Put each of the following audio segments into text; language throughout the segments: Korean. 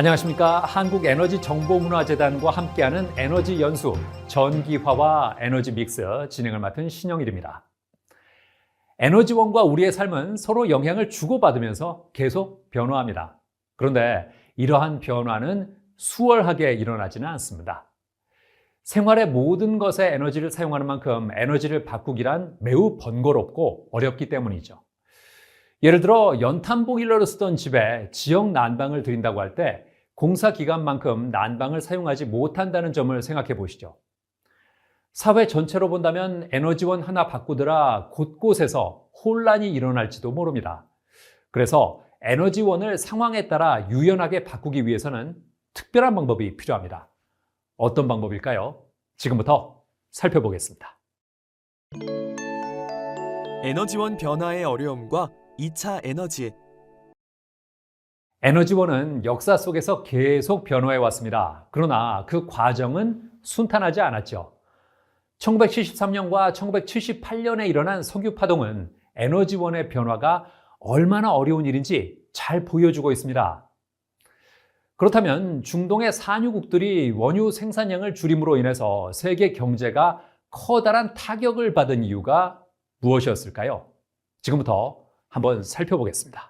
안녕하십니까. 한국에너지정보문화재단과 함께하는 에너지 연수, 전기화와 에너지 믹스 진행을 맡은 신영일입니다. 에너지원과 우리의 삶은 서로 영향을 주고받으면서 계속 변화합니다. 그런데 이러한 변화는 수월하게 일어나지는 않습니다. 생활의 모든 것에 에너지를 사용하는 만큼 에너지를 바꾸기란 매우 번거롭고 어렵기 때문이죠. 예를 들어 연탄 보일러를 쓰던 집에 지역 난방을 드린다고 할 때 공사 기간만큼 난방을 사용하지 못한다는 점을 생각해 보시죠. 사회 전체로 본다면 에너지원 하나 바꾸더라 곳곳에서 혼란이 일어날지도 모릅니다. 그래서 에너지원을 상황에 따라 유연하게 바꾸기 위해서는 특별한 방법이 필요합니다. 어떤 방법일까요? 지금부터 살펴보겠습니다. 에너지원 변화의 어려움과 2차 에너지, 에너지원은 역사 속에서 계속 변화해 왔습니다. 그러나 그 과정은 순탄하지 않았죠. 1973년과 1978년에 일어난 석유 파동은 에너지원의 변화가 얼마나 어려운 일인지 잘 보여주고 있습니다. 그렇다면 중동의 산유국들이 원유 생산량을 줄임으로 인해서 세계 경제가 커다란 타격을 받은 이유가 무엇이었을까요? 지금부터 한번 살펴보겠습니다.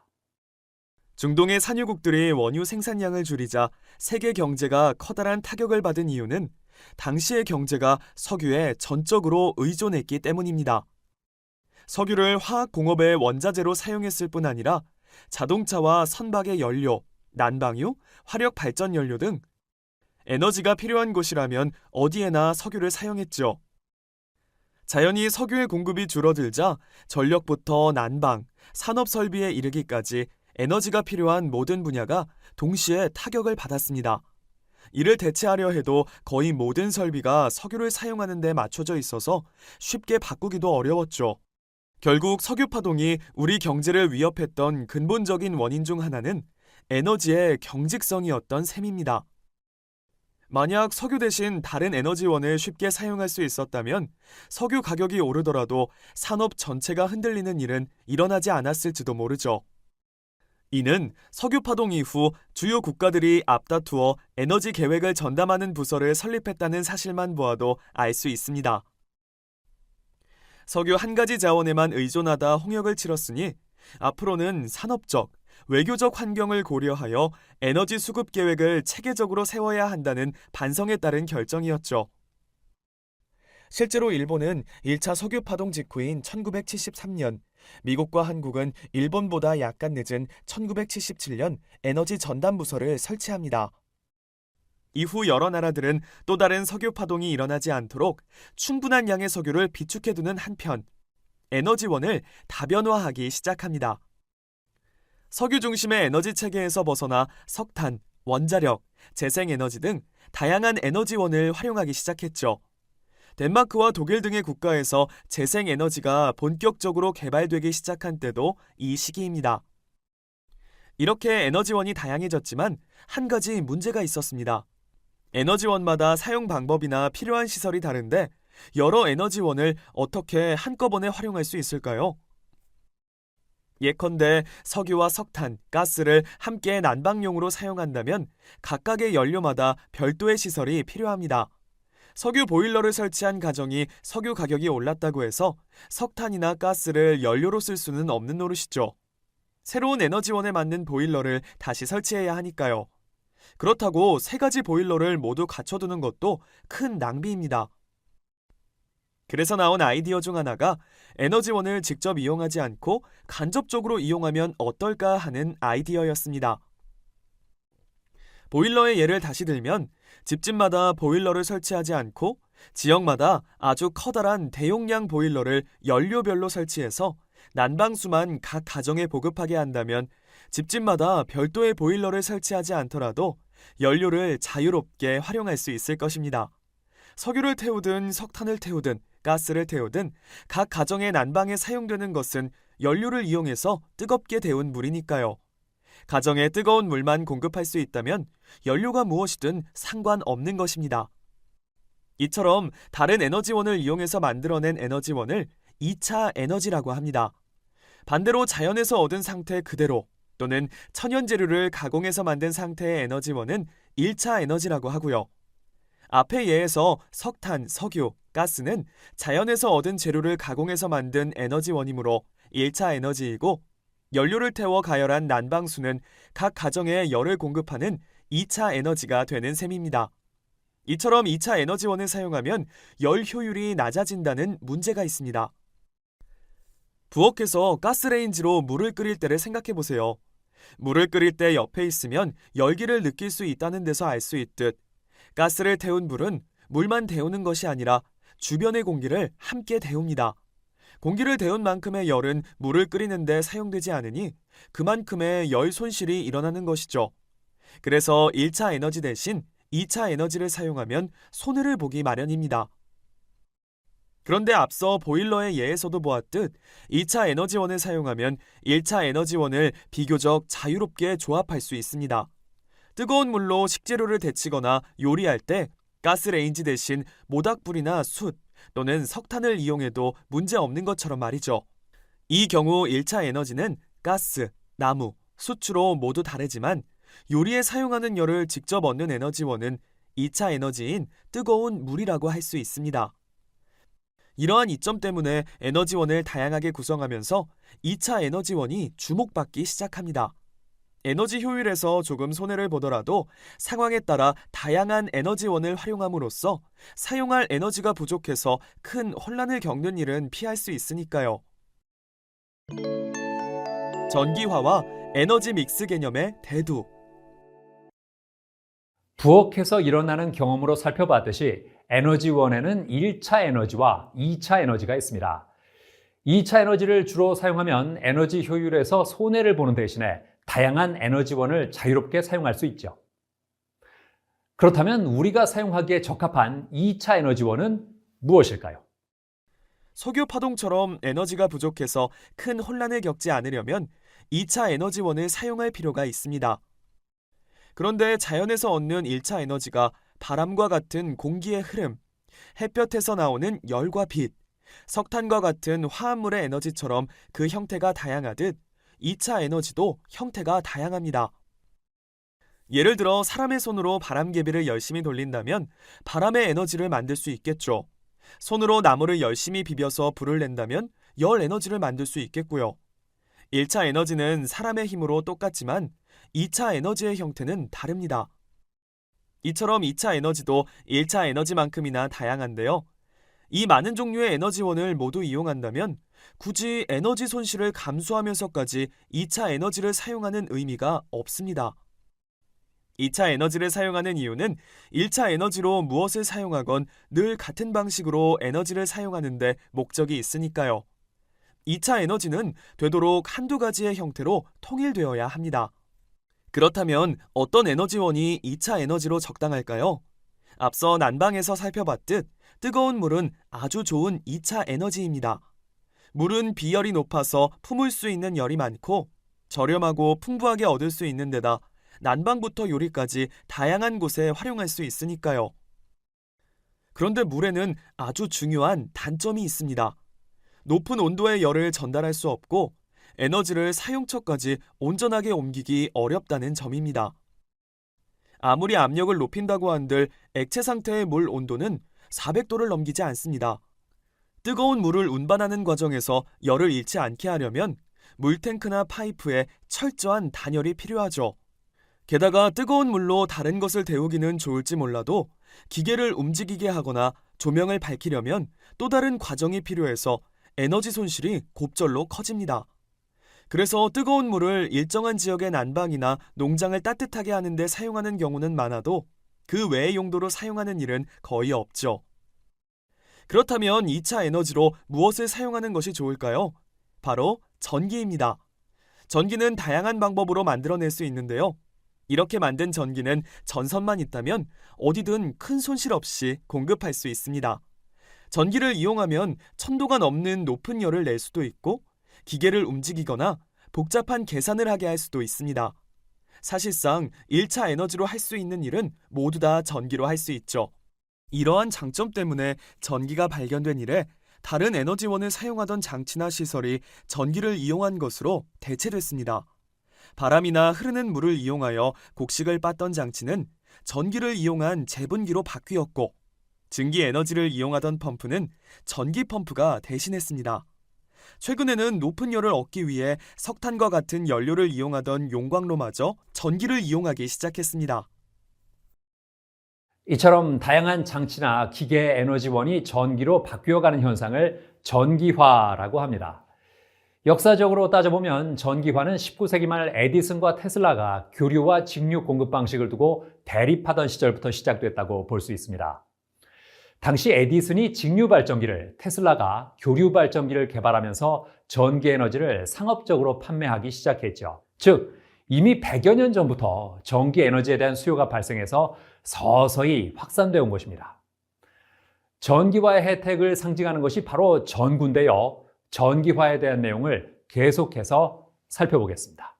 중동의 산유국들이 원유 생산량을 줄이자 세계 경제가 커다란 타격을 받은 이유는 당시의 경제가 석유에 전적으로 의존했기 때문입니다. 석유를 화학공업의 원자재로 사용했을 뿐 아니라 자동차와 선박의 연료, 난방유, 화력 발전 연료 등 에너지가 필요한 곳이라면 어디에나 석유를 사용했죠. 자연히 석유의 공급이 줄어들자 전력부터 난방, 산업 설비에 이르기까지 에너지가 필요한 모든 분야가 동시에 타격을 받았습니다. 이를 대체하려 해도 거의 모든 설비가 석유를 사용하는 데 맞춰져 있어서 쉽게 바꾸기도 어려웠죠. 결국 석유 파동이 우리 경제를 위협했던 근본적인 원인 중 하나는 에너지의 경직성이었던 셈입니다. 만약 석유 대신 다른 에너지원을 쉽게 사용할 수 있었다면 석유 가격이 오르더라도 산업 전체가 흔들리는 일은 일어나지 않았을지도 모르죠. 이는 석유 파동 이후 주요 국가들이 앞다투어 에너지 계획을 전담하는 부서를 설립했다는 사실만 보아도 알 수 있습니다. 석유 한 가지 자원에만 의존하다 홍역을 치렀으니 앞으로는 산업적, 외교적 환경을 고려하여 에너지 수급 계획을 체계적으로 세워야 한다는 반성에 따른 결정이었죠. 실제로 일본은 1차 석유 파동 직후인 1973년, 미국과 한국은 일본보다 약간 늦은 1977년 에너지 전담 부서를 설치합니다. 이후 여러 나라들은 또 다른 석유 파동이 일어나지 않도록 충분한 양의 석유를 비축해 두는 한편 에너지원을 다변화하기 시작합니다. 석유 중심의 에너지 체계에서 벗어나 석탄, 원자력, 재생에너지 등 다양한 에너지원을 활용하기 시작했죠. 덴마크와 독일 등의 국가에서 재생에너지가 본격적으로 개발되기 시작한 때도 이 시기입니다. 이렇게 에너지원이 다양해졌지만 한 가지 문제가 있었습니다. 에너지원마다 사용 방법이나 필요한 시설이 다른데 여러 에너지원을 어떻게 한꺼번에 활용할 수 있을까요? 예컨대 석유와 석탄, 가스를 함께 난방용으로 사용한다면 각각의 연료마다 별도의 시설이 필요합니다. 석유 보일러를 설치한 가정이 석유 가격이 올랐다고 해서 석탄이나 가스를 연료로 쓸 수는 없는 노릇이죠. 새로운 에너지원에 맞는 보일러를 다시 설치해야 하니까요. 그렇다고 세 가지 보일러를 모두 갖춰두는 것도 큰 낭비입니다. 그래서 나온 아이디어 중 하나가 에너지원을 직접 이용하지 않고 간접적으로 이용하면 어떨까 하는 아이디어였습니다. 보일러의 예를 다시 들면 집집마다 보일러를 설치하지 않고 지역마다 아주 커다란 대용량 보일러를 연료별로 설치해서 난방수만 각 가정에 보급하게 한다면 집집마다 별도의 보일러를 설치하지 않더라도 연료를 자유롭게 활용할 수 있을 것입니다. 석유를 태우든 석탄을 태우든 가스를 태우든 각 가정의 난방에 사용되는 것은 연료를 이용해서 뜨겁게 데운 물이니까요. 가정에 뜨거운 물만 공급할 수 있다면 연료가 무엇이든 상관없는 것입니다. 이처럼 다른 에너지원을 이용해서 만들어낸 에너지원을 2차 에너지라고 합니다. 반대로 자연에서 얻은 상태 그대로 또는 천연 재료를 가공해서 만든 상태의 에너지원은 1차 에너지라고 하고요. 앞의 예에서 석탄, 석유, 가스는 자연에서 얻은 재료를 가공해서 만든 에너지원이므로 1차 에너지이고 연료를 태워 가열한 난방수는 각 가정에 열을 공급하는 2차 에너지가 되는 셈입니다. 이처럼 2차 에너지원을 사용하면 열 효율이 낮아진다는 문제가 있습니다. 부엌에서 가스레인지로 물을 끓일 때를 생각해 보세요. 물을 끓일 때 옆에 있으면 열기를 느낄 수 있다는 데서 알 수 있듯 가스를 태운 불은 물만 데우는 것이 아니라 주변의 공기를 함께 데웁니다. 공기를 데운 만큼의 열은 물을 끓이는데 사용되지 않으니 그만큼의 열 손실이 일어나는 것이죠. 그래서 1차 에너지 대신 2차 에너지를 사용하면 손해를 보기 마련입니다. 그런데 앞서 보일러의 예에서도 보았듯 2차 에너지원을 사용하면 1차 에너지원을 비교적 자유롭게 조합할 수 있습니다. 뜨거운 물로 식재료를 데치거나 요리할 때 가스레인지 대신 모닥불이나 숯 또는 석탄을 이용해도 문제 없는 것처럼 말이죠. 이 경우 1차 에너지는 가스, 나무, 수추로 모두 다르지만 요리에 사용하는 열을 직접 얻는 에너지원은 2차 에너지인 뜨거운 물이라고 할 수 있습니다. 이러한 이점 때문에 에너지원을 다양하게 구성하면서 2차 에너지원이 주목받기 시작합니다. 에너지 효율에서 조금 손해를 보더라도 상황에 따라 다양한 에너지원을 활용함으로써 사용할 에너지가 부족해서 큰 혼란을 겪는 일은 피할 수 있으니까요. 전기화와 에너지 믹스 개념의 대두. 부엌에서 일어나는 경험으로 살펴봤듯이 에너지원에는 1차 에너지와 2차 에너지가 있습니다. 2차 에너지를 주로 사용하면 에너지 효율에서 손해를 보는 대신에 다양한 에너지원을 자유롭게 사용할 수 있죠. 그렇다면 우리가 사용하기에 적합한 2차 에너지원은 무엇일까요? 석유 파동처럼 에너지가 부족해서 큰 혼란을 겪지 않으려면 2차 에너지원을 사용할 필요가 있습니다. 그런데 자연에서 얻는 1차 에너지가 바람과 같은 공기의 흐름, 햇볕에서 나오는 열과 빛, 석탄과 같은 화합물의 에너지처럼 그 형태가 다양하듯 2차 에너지도 형태가 다양합니다. 예를 들어 사람의 손으로 바람개비를 열심히 돌린다면 바람의 에너지를 만들 수 있겠죠. 손으로 나무를 열심히 비벼서 불을 낸다면 열 에너지를 만들 수 있겠고요. 1차 에너지는 사람의 힘으로 똑같지만 2차 에너지의 형태는 다릅니다. 이처럼 2차 에너지도 1차 에너지만큼이나 다양한데요. 이 많은 종류의 에너지원을 모두 이용한다면 굳이 에너지 손실을 감수하면서까지 2차 에너지를 사용하는 의미가 없습니다. 2차 에너지를 사용하는 이유는 1차 에너지로 무엇을 사용하건 늘 같은 방식으로 에너지를 사용하는데 목적이 있으니까요. 2차 에너지는 되도록 한두 가지의 형태로 통일되어야 합니다. 그렇다면 어떤 에너지원이 2차 에너지로 적당할까요? 앞서 난방에서 살펴봤듯 뜨거운 물은 아주 좋은 2차 에너지입니다. 물은 비열이 높아서 품을 수 있는 열이 많고 저렴하고 풍부하게 얻을 수 있는 데다 난방부터 요리까지 다양한 곳에 활용할 수 있으니까요. 그런데 물에는 아주 중요한 단점이 있습니다. 높은 온도의 열을 전달할 수 없고 에너지를 사용처까지 온전하게 옮기기 어렵다는 점입니다. 아무리 압력을 높인다고 한들 액체 상태의 물 온도는 400도를 넘기지 않습니다. 뜨거운 물을 운반하는 과정에서 열을 잃지 않게 하려면 물탱크나 파이프에 철저한 단열이 필요하죠. 게다가 뜨거운 물로 다른 것을 데우기는 좋을지 몰라도 기계를 움직이게 하거나 조명을 밝히려면 또 다른 과정이 필요해서 에너지 손실이 곱절로 커집니다. 그래서 뜨거운 물을 일정한 지역의 난방이나 농장을 따뜻하게 하는데 사용하는 경우는 많아도 그 외의 용도로 사용하는 일은 거의 없죠. 그렇다면 2차 에너지로 무엇을 사용하는 것이 좋을까요? 바로 전기입니다. 전기는 다양한 방법으로 만들어낼 수 있는데요. 이렇게 만든 전기는 전선만 있다면 어디든 큰 손실 없이 공급할 수 있습니다. 전기를 이용하면 천도가 넘는 높은 열을 낼 수도 있고 기계를 움직이거나 복잡한 계산을 하게 할 수도 있습니다. 사실상 1차 에너지로 할 수 있는 일은 모두 다 전기로 할 수 있죠. 이러한 장점 때문에 전기가 발견된 이래 다른 에너지원을 사용하던 장치나 시설이 전기를 이용한 것으로 대체됐습니다. 바람이나 흐르는 물을 이용하여 곡식을 빻던 장치는 전기를 이용한 제분기로 바뀌었고 증기 에너지를 이용하던 펌프는 전기 펌프가 대신했습니다. 최근에는 높은 열을 얻기 위해 석탄과 같은 연료를 이용하던 용광로마저 전기를 이용하기 시작했습니다. 이처럼 다양한 장치나 기계 에너지원이 전기로 바뀌어가는 현상을 전기화라고 합니다. 역사적으로 따져보면 전기화는 19세기 말 에디슨과 테슬라가 교류와 직류 공급 방식을 두고 대립하던 시절부터 시작됐다고 볼 수 있습니다. 당시 에디슨이 직류 발전기를, 테슬라가 교류 발전기를 개발하면서 전기 에너지를 상업적으로 판매하기 시작했죠. 즉, 이미 100여 년 전부터 전기 에너지에 대한 수요가 발생해서 서서히 확산되어 온 것입니다. 전기화의 혜택을 상징하는 것이 바로 전구인데요. 전기화에 대한 내용을 계속해서 살펴보겠습니다.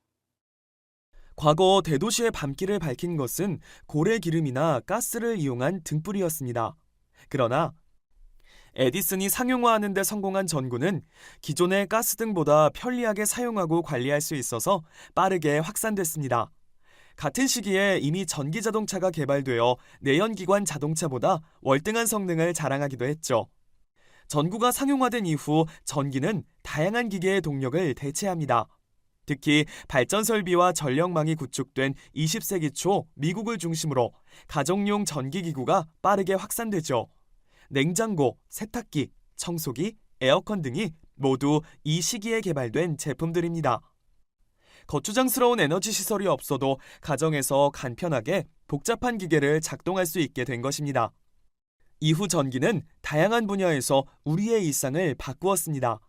과거 대도시의 밤길을 밝힌 것은 고래 기름이나 가스를 이용한 등불이었습니다. 그러나 에디슨이 상용화하는 데 성공한 전구는 기존의 가스등보다 편리하게 사용하고 관리할 수 있어서 빠르게 확산됐습니다. 같은 시기에 이미 전기 자동차가 개발되어 내연기관 자동차보다 월등한 성능을 자랑하기도 했죠. 전구가 상용화된 이후 전기는 다양한 기계의 동력을 대체합니다. 특히 발전 설비와 전력망이 구축된 20세기 초 미국을 중심으로 가정용 전기기구가 빠르게 확산되죠. 냉장고, 세탁기, 청소기, 에어컨 등이 모두 이 시기에 개발된 제품들입니다. 거추장스러운 에너지 시설이 없어도 가정에서 간편하게 복잡한 기계를 작동할 수 있게 된 것입니다. 이후 전기는 다양한 분야에서 우리의 일상을 바꾸었습니다.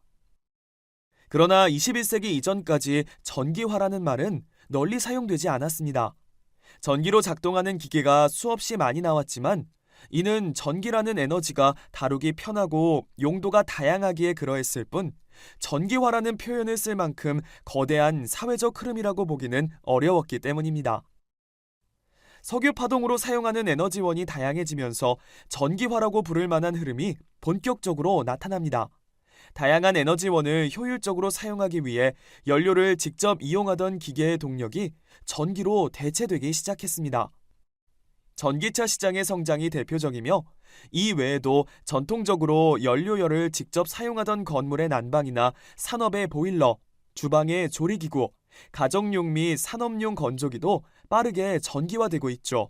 그러나 21세기 이전까지 전기화라는 말은 널리 사용되지 않았습니다. 전기로 작동하는 기계가 수없이 많이 나왔지만 이는 전기라는 에너지가 다루기 편하고 용도가 다양하기에 그러했을 뿐 전기화라는 표현을 쓸 만큼 거대한 사회적 흐름이라고 보기는 어려웠기 때문입니다. 석유 파동으로 사용하는 에너지원이 다양해지면서 전기화라고 부를 만한 흐름이 본격적으로 나타납니다. 다양한 에너지원을 효율적으로 사용하기 위해 연료를 직접 이용하던 기계의 동력이 전기로 대체되기 시작했습니다. 전기차 시장의 성장이 대표적이며 이 외에도 전통적으로 연료열을 직접 사용하던 건물의 난방이나 산업의 보일러, 주방의 조리기구, 가정용 및 산업용 건조기도 빠르게 전기화되고 있죠.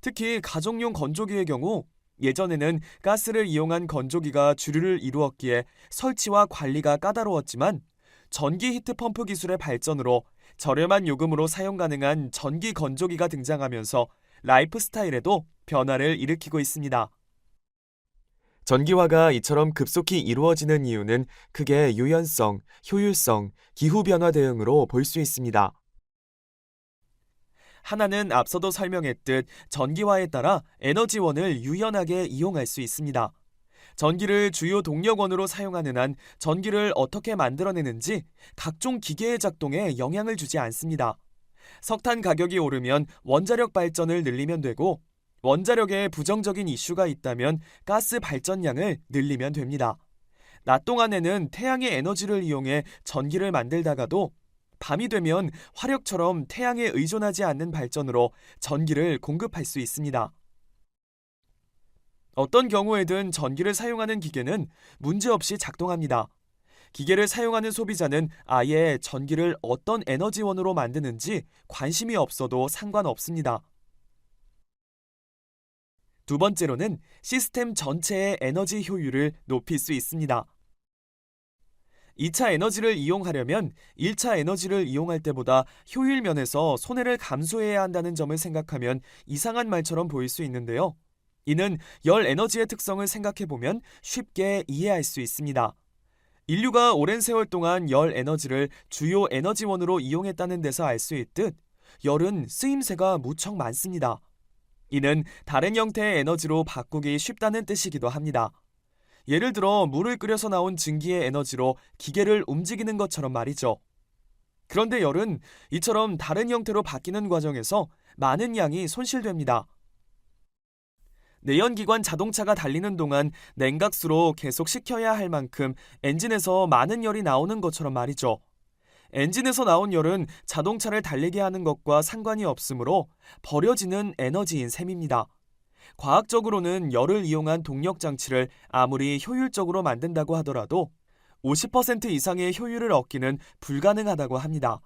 특히 가정용 건조기의 경우 예전에는 가스를 이용한 건조기가 주류를 이루었기에 설치와 관리가 까다로웠지만 전기 히트펌프 기술의 발전으로 저렴한 요금으로 사용 가능한 전기 건조기가 등장하면서 라이프 스타일에도 변화를 일으키고 있습니다. 전기화가 이처럼 급속히 이루어지는 이유는 크게 유연성, 효율성, 기후변화 대응으로 볼 수 있습니다. 하나는 앞서도 설명했듯 전기화에 따라 에너지원을 유연하게 이용할 수 있습니다. 전기를 주요 동력원으로 사용하는 한 전기를 어떻게 만들어내는지 각종 기계의 작동에 영향을 주지 않습니다. 석탄 가격이 오르면 원자력 발전을 늘리면 되고 원자력에 부정적인 이슈가 있다면 가스 발전량을 늘리면 됩니다. 낮 동안에는 태양의 에너지를 이용해 전기를 만들다가도 밤이 되면 화력처럼 태양에 의존하지 않는 발전으로 전기를 공급할 수 있습니다. 어떤 경우에든 전기를 사용하는 기계는 문제없이 작동합니다. 기계를 사용하는 소비자는 아예 전기를 어떤 에너지원으로 만드는지 관심이 없어도 상관없습니다. 두 번째로는 시스템 전체의 에너지 효율을 높일 수 있습니다. 2차 에너지를 이용하려면 1차 에너지를 이용할 때보다 효율 면에서 손해를 감수해야 한다는 점을 생각하면 이상한 말처럼 보일 수 있는데요. 이는 열 에너지의 특성을 생각해 보면 쉽게 이해할 수 있습니다. 인류가 오랜 세월 동안 열 에너지를 주요 에너지원으로 이용했다는 데서 알 수 있듯 열은 쓰임새가 무척 많습니다. 이는 다른 형태의 에너지로 바꾸기 쉽다는 뜻이기도 합니다. 예를 들어 물을 끓여서 나온 증기의 에너지로 기계를 움직이는 것처럼 말이죠. 그런데 열은 이처럼 다른 형태로 바뀌는 과정에서 많은 양이 손실됩니다. 내연기관 자동차가 달리는 동안 냉각수로 계속 식혀야 할 만큼 엔진에서 많은 열이 나오는 것처럼 말이죠. 엔진에서 나온 열은 자동차를 달리게 하는 것과 상관이 없으므로 버려지는 에너지인 셈입니다. 과학적으로는 열을 이용한 동력 장치를 아무리 효율적으로 만든다고 하더라도 50% 이상의 효율을 얻기는 불가능하다고 합니다.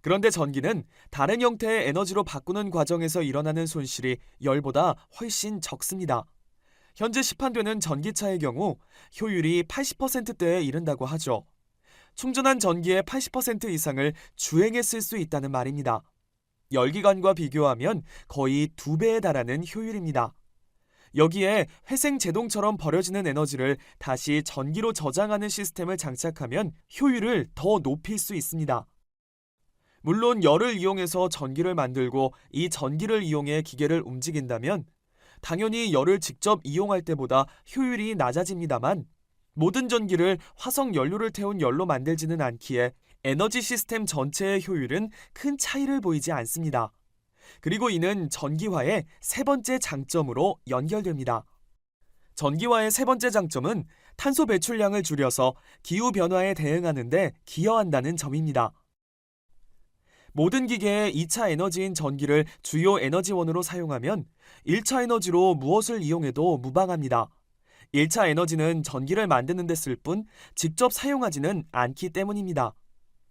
그런데 전기는 다른 형태의 에너지로 바꾸는 과정에서 일어나는 손실이 열보다 훨씬 적습니다. 현재 시판되는 전기차의 경우 효율이 80%대에 이른다고 하죠. 충전한 전기의 80% 이상을 주행에 쓸 수 있다는 말입니다. 열기관과 비교하면 거의 두 배에 달하는 효율입니다. 여기에 회생 제동처럼 버려지는 에너지를 다시 전기로 저장하는 시스템을 장착하면 효율을 더 높일 수 있습니다. 물론 열을 이용해서 전기를 만들고 이 전기를 이용해 기계를 움직인다면 당연히 열을 직접 이용할 때보다 효율이 낮아집니다만 모든 전기를 화석 연료를 태운 열로 만들지는 않기에 에너지 시스템 전체의 효율은 큰 차이를 보이지 않습니다. 그리고 이는 전기화의 세 번째 장점으로 연결됩니다. 전기화의 세 번째 장점은 탄소 배출량을 줄여서 기후 변화에 대응하는 데 기여한다는 점입니다. 모든 기계의 2차 에너지인 전기를 주요 에너지원으로 사용하면 1차 에너지로 무엇을 이용해도 무방합니다. 1차 에너지는 전기를 만드는 데 쓸 뿐 직접 사용하지는 않기 때문입니다.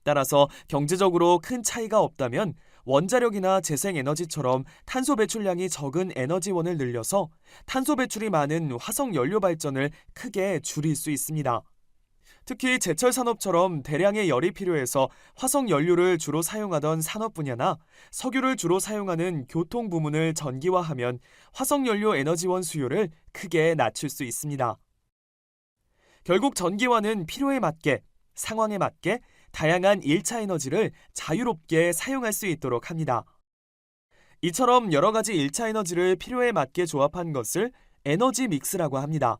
따라서 경제적으로 큰 차이가 없다면 원자력이나 재생에너지처럼 탄소 배출량이 적은 에너지원을 늘려서 탄소 배출이 많은 화석 연료 발전을 크게 줄일 수 있습니다. 특히 제철 산업처럼 대량의 열이 필요해서 화석 연료를 주로 사용하던 산업 분야나 석유를 주로 사용하는 교통 부문을 전기화하면 화석 연료 에너지원 수요를 크게 낮출 수 있습니다. 결국 전기화는 필요에 맞게, 상황에 맞게 다양한 1차 에너지를 자유롭게 사용할 수 있도록 합니다. 이처럼 여러 가지 1차 에너지를 필요에 맞게 조합한 것을 에너지 믹스라고 합니다.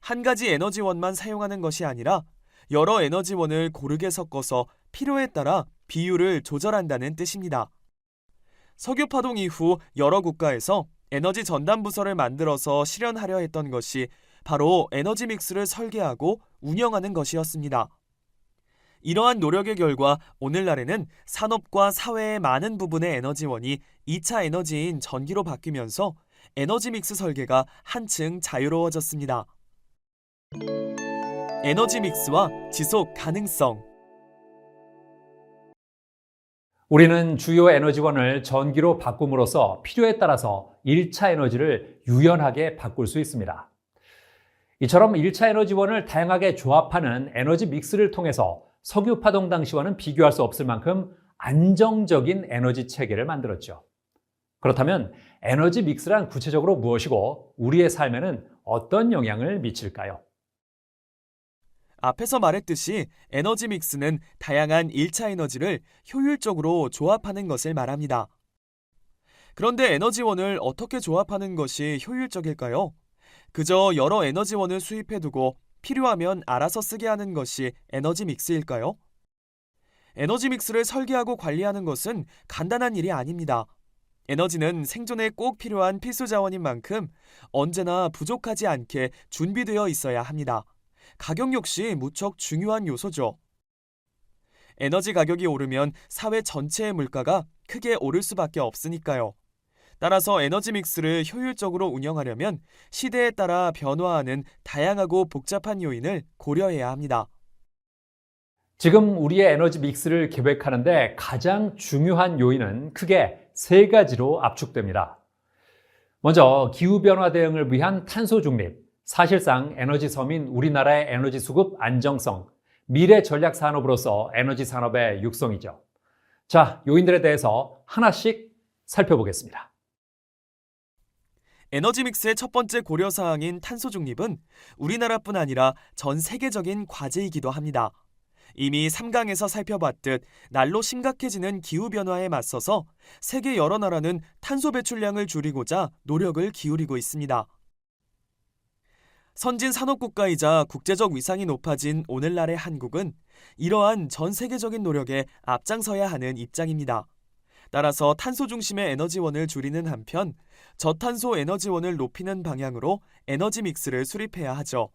한 가지 에너지원만 사용하는 것이 아니라 여러 에너지원을 고르게 섞어서 필요에 따라 비율을 조절한다는 뜻입니다. 석유 파동 이후 여러 국가에서 에너지 전담 부서를 만들어서 실현하려 했던 것이 바로 에너지 믹스를 설계하고 운영하는 것이었습니다. 이러한 노력의 결과 오늘날에는 산업과 사회의 많은 부분의 에너지원이 2차 에너지인 전기로 바뀌면서 에너지 믹스 설계가 한층 자유로워졌습니다. 에너지 믹스와 지속 가능성 우리는 주요 에너지원을 전기로 바꿈으로써 필요에 따라서 1차 에너지를 유연하게 바꿀 수 있습니다. 이처럼 1차 에너지원을 다양하게 조합하는 에너지 믹스를 통해서 석유 파동 당시와는 비교할 수 없을 만큼 안정적인 에너지 체계를 만들었죠. 그렇다면 에너지 믹스란 구체적으로 무엇이고 우리의 삶에는 어떤 영향을 미칠까요? 앞에서 말했듯이 에너지 믹스는 다양한 1차 에너지를 효율적으로 조합하는 것을 말합니다. 그런데 에너지원을 어떻게 조합하는 것이 효율적일까요? 그저 여러 에너지원을 수입해두고 필요하면 알아서 쓰게 하는 것이 에너지 믹스일까요? 에너지 믹스를 설계하고 관리하는 것은 간단한 일이 아닙니다. 에너지는 생존에 꼭 필요한 필수 자원인 만큼 언제나 부족하지 않게 준비되어 있어야 합니다. 가격 역시 무척 중요한 요소죠. 에너지 가격이 오르면 사회 전체의 물가가 크게 오를 수밖에 없으니까요. 따라서 에너지 믹스를 효율적으로 운영하려면 시대에 따라 변화하는 다양하고 복잡한 요인을 고려해야 합니다. 지금 우리의 에너지 믹스를 계획하는데 가장 중요한 요인은 크게 세 가지로 압축됩니다. 먼저 기후변화 대응을 위한 탄소 중립, 사실상 에너지 섬인 우리나라의 에너지 수급 안정성, 미래 전략 산업으로서 에너지 산업의 육성이죠. 자, 요인들에 대해서 하나씩 살펴보겠습니다. 에너지 믹스의 첫 번째 고려 사항인 탄소 중립은 우리나라뿐 아니라 전 세계적인 과제이기도 합니다. 이미 3강에서 살펴봤듯 날로 심각해지는 기후 변화에 맞서서 세계 여러 나라는 탄소 배출량을 줄이고자 노력을 기울이고 있습니다. 선진 산업 국가이자 국제적 위상이 높아진 오늘날의 한국은 이러한 전 세계적인 노력에 앞장서야 하는 입장입니다. 따라서 탄소 중심의 에너지원을 줄이는 한편 저탄소 에너지원을 높이는 방향으로 에너지 믹스를 수립해야 하죠.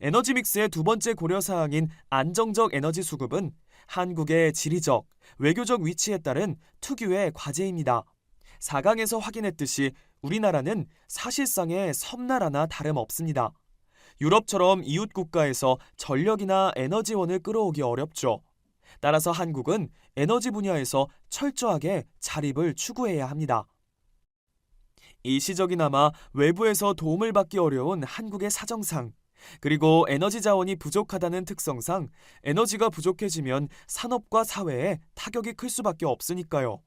에너지 믹스의 두 번째 고려 사항인 안정적 에너지 수급은 한국의 지리적, 외교적 위치에 따른 특유의 과제입니다. 4강에서 확인했듯이 우리나라는 사실상의 섬나라나 다름없습니다. 유럽처럼 이웃 국가에서 전력이나 에너지원을 끌어오기 어렵죠. 따라서 한국은 에너지 분야에서 철저하게 자립을 추구해야 합니다. 일시적이나마 외부에서 도움을 받기 어려운 한국의 사정상, 그리고 에너지 자원이 부족하다는 특성상 에너지가 부족해지면 산업과 사회에 타격이 클 수밖에 없으니까요.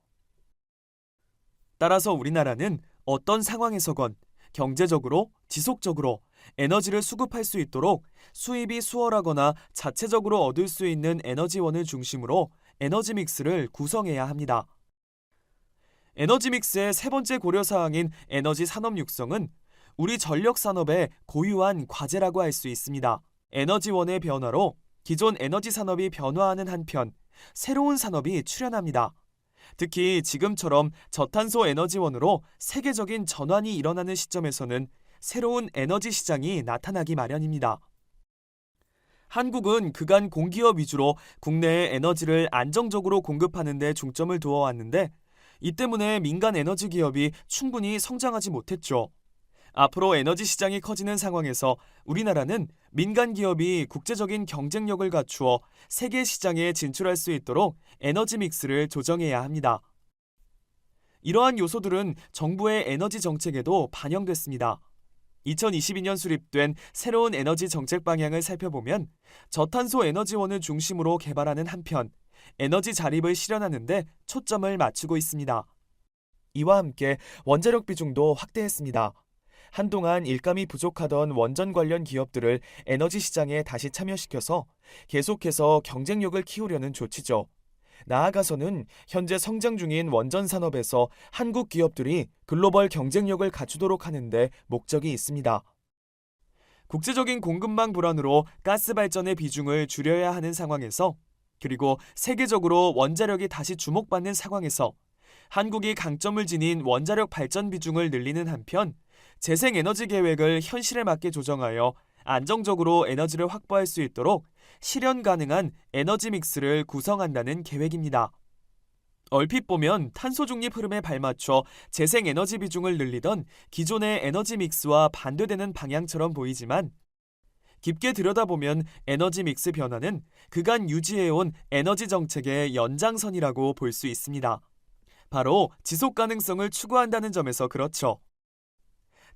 따라서 우리나라는 어떤 상황에서건 경제적으로 지속적으로 에너지를 수급할 수 있도록 수입이 수월하거나 자체적으로 얻을 수 있는 에너지원을 중심으로 에너지 믹스를 구성해야 합니다. 에너지 믹스의 세 번째 고려 사항인 에너지 산업 육성은 우리 전력 산업의 고유한 과제라고 할 수 있습니다. 에너지원의 변화로 기존 에너지 산업이 변화하는 한편 새로운 산업이 출현합니다. 특히 지금처럼 저탄소 에너지원으로 세계적인 전환이 일어나는 시점에서는 새로운 에너지 시장이 나타나기 마련입니다. 한국은 그간 공기업 위주로 국내에 에너지를 안정적으로 공급하는 데 중점을 두어 왔는데 이 때문에 민간 에너지 기업이 충분히 성장하지 못했죠. 앞으로 에너지 시장이 커지는 상황에서 우리나라는 민간 기업이 국제적인 경쟁력을 갖추어 세계 시장에 진출할 수 있도록 에너지 믹스를 조정해야 합니다. 이러한 요소들은 정부의 에너지 정책에도 반영됐습니다. 2022년 수립된 새로운 에너지 정책 방향을 살펴보면 저탄소 에너지원을 중심으로 개발하는 한편 에너지 자립을 실현하는데 초점을 맞추고 있습니다. 이와 함께 원자력 비중도 확대했습니다. 한동안 일감이 부족하던 원전 관련 기업들을 에너지 시장에 다시 참여시켜서 계속해서 경쟁력을 키우려는 조치죠. 나아가서는 현재 성장 중인 원전 산업에서 한국 기업들이 글로벌 경쟁력을 갖추도록 하는데 목적이 있습니다. 국제적인 공급망 불안으로 가스 발전의 비중을 줄여야 하는 상황에서 그리고 세계적으로 원자력이 다시 주목받는 상황에서 한국이 강점을 지닌 원자력 발전 비중을 늘리는 한편 재생 에너지 계획을 현실에 맞게 조정하여 안정적으로 에너지를 확보할 수 있도록 실현 가능한 에너지 믹스를 구성한다는 계획입니다. 얼핏 보면 탄소 중립 흐름에 발맞춰 재생 에너지 비중을 늘리던 기존의 에너지 믹스와 반대되는 방향처럼 보이지만 깊게 들여다보면 에너지 믹스 변화는 그간 유지해온 에너지 정책의 연장선이라고 볼 수 있습니다. 바로 지속 가능성을 추구한다는 점에서 그렇죠.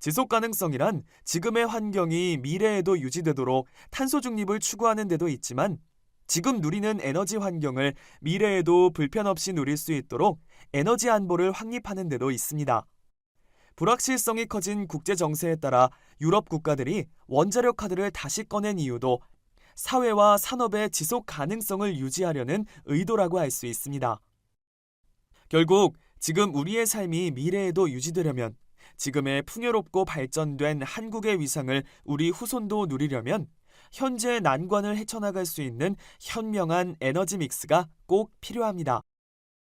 지속 가능성이란 지금의 환경이 미래에도 유지되도록 탄소 중립을 추구하는 데도 있지만 지금 누리는 에너지 환경을 미래에도 불편 없이 누릴 수 있도록 에너지 안보를 확립하는 데도 있습니다. 불확실성이 커진 국제 정세에 따라 유럽 국가들이 원자력 카드를 다시 꺼낸 이유도 사회와 산업의 지속 가능성을 유지하려는 의도라고 할 수 있습니다. 결국 지금 우리의 삶이 미래에도 유지되려면 지금의 풍요롭고 발전된 한국의 위상을 우리 후손도 누리려면 현재의 난관을 헤쳐나갈 수 있는 현명한 에너지 믹스가 꼭 필요합니다.